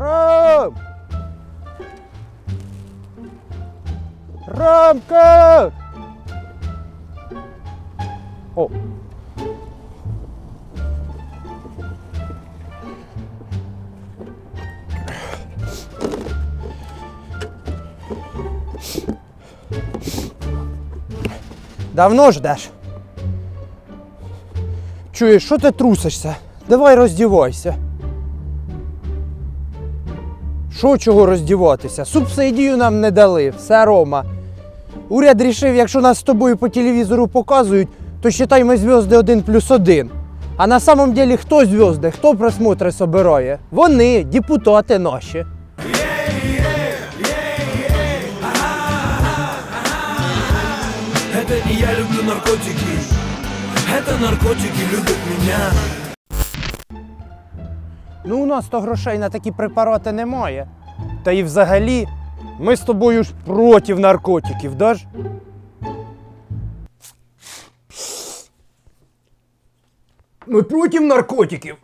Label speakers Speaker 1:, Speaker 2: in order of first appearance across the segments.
Speaker 1: Ром! Ромка! О! Давно ждеш? Чуєш, що ти трусишся? Давай роздівайся. Що чого роздіватися? Субсидію нам не дали, все Рома. Уряд рішив, якщо нас з тобою по телевізору показують, то считай ми зв'язки один плюс один. А на самом деле хто зв'язки, хто просмотри собирає? Вони, депутати наші.
Speaker 2: Это не я люблю наркотики Это наркотики любят меня
Speaker 1: Ну, у нас то грошей на такі препарати немає. Та і взагалі, ми з тобою ж проти наркотиків, даж? Ми проти наркотиків.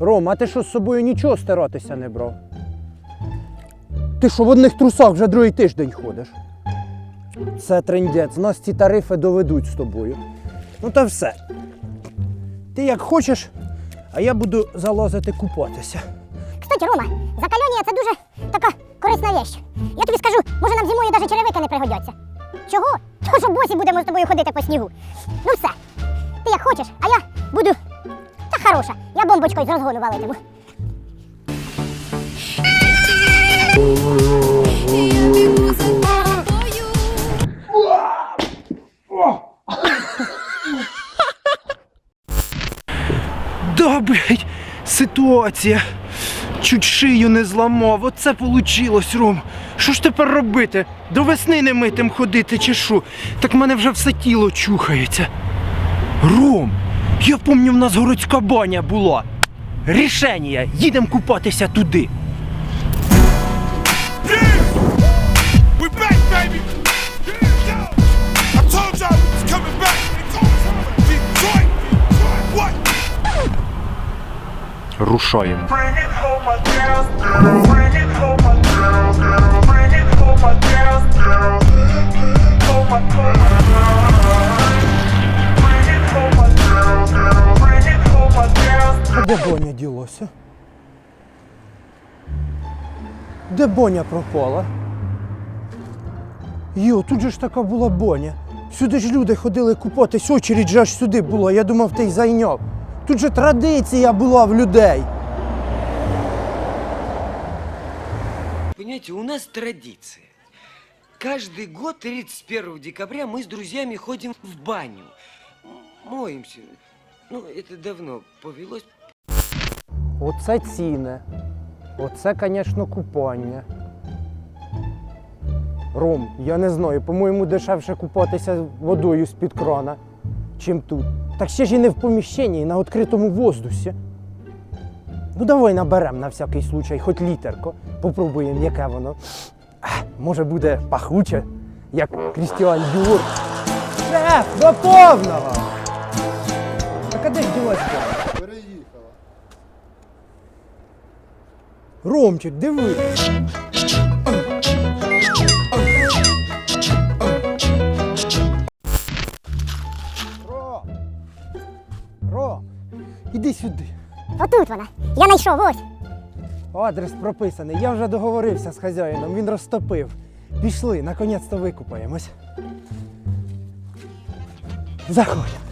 Speaker 1: Ром, а ти що з собою нічого стиратися не брав? Ти що в одних трусах вже другий тиждень ходиш? Це трендець. Нас ці тарифи доведуть з тобою. Ну та все. Ти як хочеш, а я буду залазити купатися.
Speaker 3: Кстати, Рома, закаляння це дуже така корисна вещь. Я тобі скажу, може нам зимою навіть черевики не пригодяться. Чого? Тому що босі будемо з тобою ходити по снігу. Ну все. Ти як хочеш, а я буду. Та хороша, я бомбочкою з розгону валитиму.
Speaker 1: Ситуація. Чуть шию не зламав. Оце получилось, Ром. Що ж тепер робити? До весни не митим ходити чи що? Так мене вже все тіло чухається. Ром, я пам'ятаю, в нас городська баня була. Рішення, їдемо купатися туди. А де Боня ділося? Де Боня пропала? Йо, тут же ж така була Боня. Сюди ж люди ходили купатись, очередь же аж сюди була. Я думав, ти й зайняв. Тут же традиція була в людей.
Speaker 4: Понимаете, у нас традиция. Каждый год 31 декабря мы с друзьями ходим в баню. М- Моемся. Ну, это давно повелось.
Speaker 1: Оце ціни. Оце, звісно, купання. Ром, я не знаю, по-моєму, дешевше купатися водою з-під крана, чим тут. Так ще ж і не в поміщенні, і на відкритому воздусі. Ну, давай наберемо на всякий случай, хоч літерко. Попробуємо, яке воно. Може буде пахуче, як Крістіан Дюр. Шеф, до повного! Так а де ж ділась? Переїхала. Ромчик, диви. Іди сюди.
Speaker 3: Отут вона. Я знайшов, ось.
Speaker 1: Адрес прописаний. Я вже договорився з хазяїном, він розтопив. Пішли, наконець-то викупаємось. Заходь.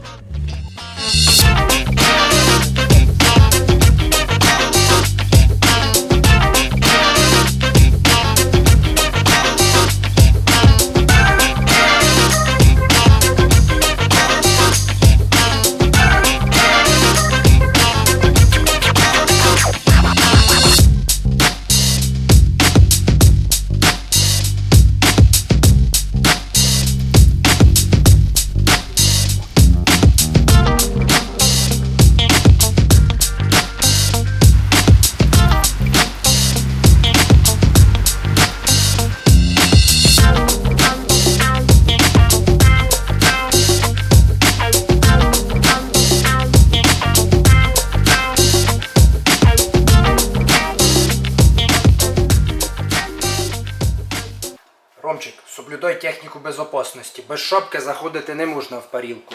Speaker 1: Соблюдай техніку безопасності. Без шапки заходити не можна в парілку.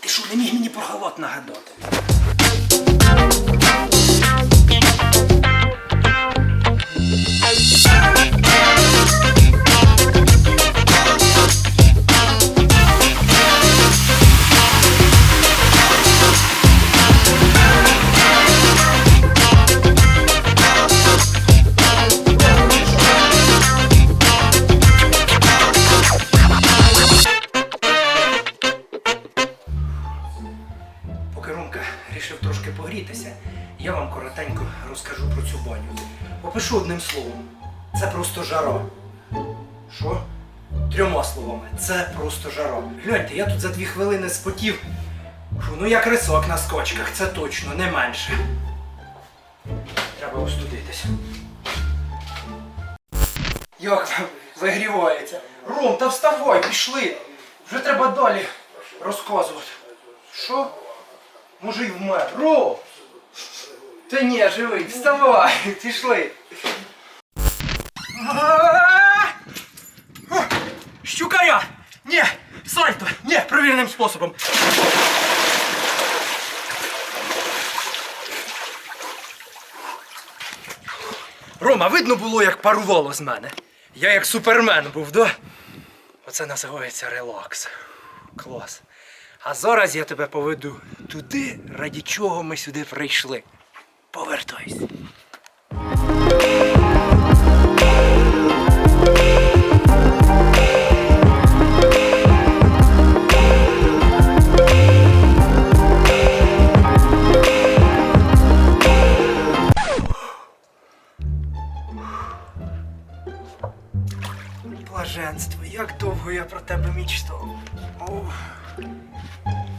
Speaker 1: Ти що, не міг мені про халат нагадати? Словом. Це просто жара. Що? Трьома словами. Це просто жара. Гляньте, я тут за дві хвилини спотів. Фу, ну як рисок на скочках, це точно, не менше. Треба остудитися. Як там вигрівається? Ром, та вставай, пішли. Вже треба далі розказувати. Що? Може й вмер. Ром! Та ні, живий, вставай, пішли. Ні! Сальто! Ні, провіреним способом. Рома, видно було, як парувало з мене. Я як супермен був, да? Оце називається релакс. Клас. А зараз я тебе поведу туди, раді чого ми сюди прийшли. Повертайся. Тебе мічтав.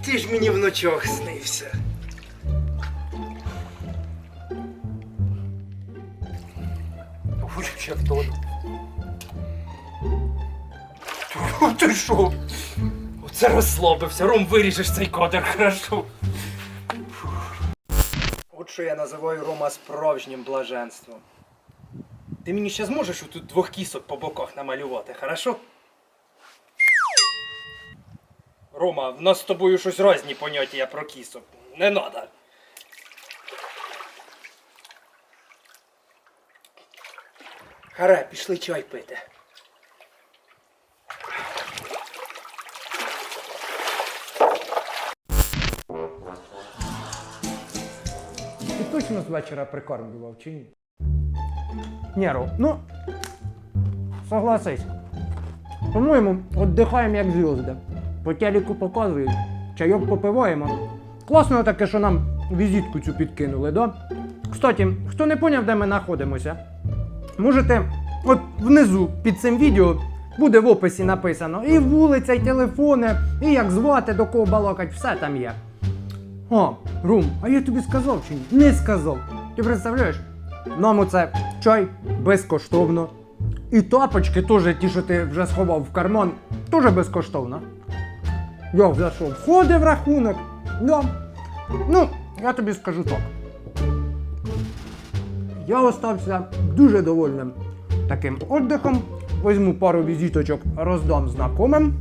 Speaker 1: Ти ж мені вночах снився. Ой, ще втону. Ти що? Оце розслабився. Ром, виріжеш цей кодер, хорошо. От що я називаю Рома справжнім блаженством. Ти мені ще зможеш тут двох кісок по боках намалювати, хорошо? Рома, в нас з тобою щось різні поняття про кісок. Не надо. Харе, пішли чай пити. Ти точно з вечора прикормлював чи ні? Ні, Ром, ну, согласись. По-моєму, віддихаємо як зв'язки. По телеку показують, чайок попиваємо. Класно таке, що нам візитку цю підкинули, да? Кстати, хто не поняв, де ми знаходимося, можете от внизу під цим відео буде в описі написано і вулиця, і телефони, і як звати, до кого балакать, все там є. О, Рум, а я тобі сказав чи ні? Не сказав. Ти представляєш? Нам оце чай безкоштовно. І тапочки теж ті, що ти вже сховав в карман, теж безкоштовно. Як за що? Входить в рахунок. Да. Ну, я тобі скажу так. Я остався дуже довольним таким віддихом. Візьму пару візиточок, роздам знайомим.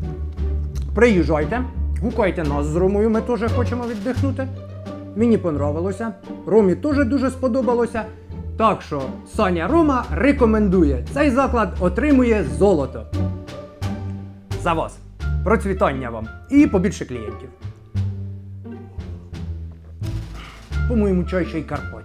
Speaker 1: Приїжджайте, гукайте нас з Ромою, ми теж хочемо віддихнути. Мені понравилося. Ромі теж дуже сподобалося. Так що Саня Рома рекомендує. Цей заклад отримує золото. За вас. Процвітання вам і побільше клієнтів. По-моєму, чай ще й карпатський.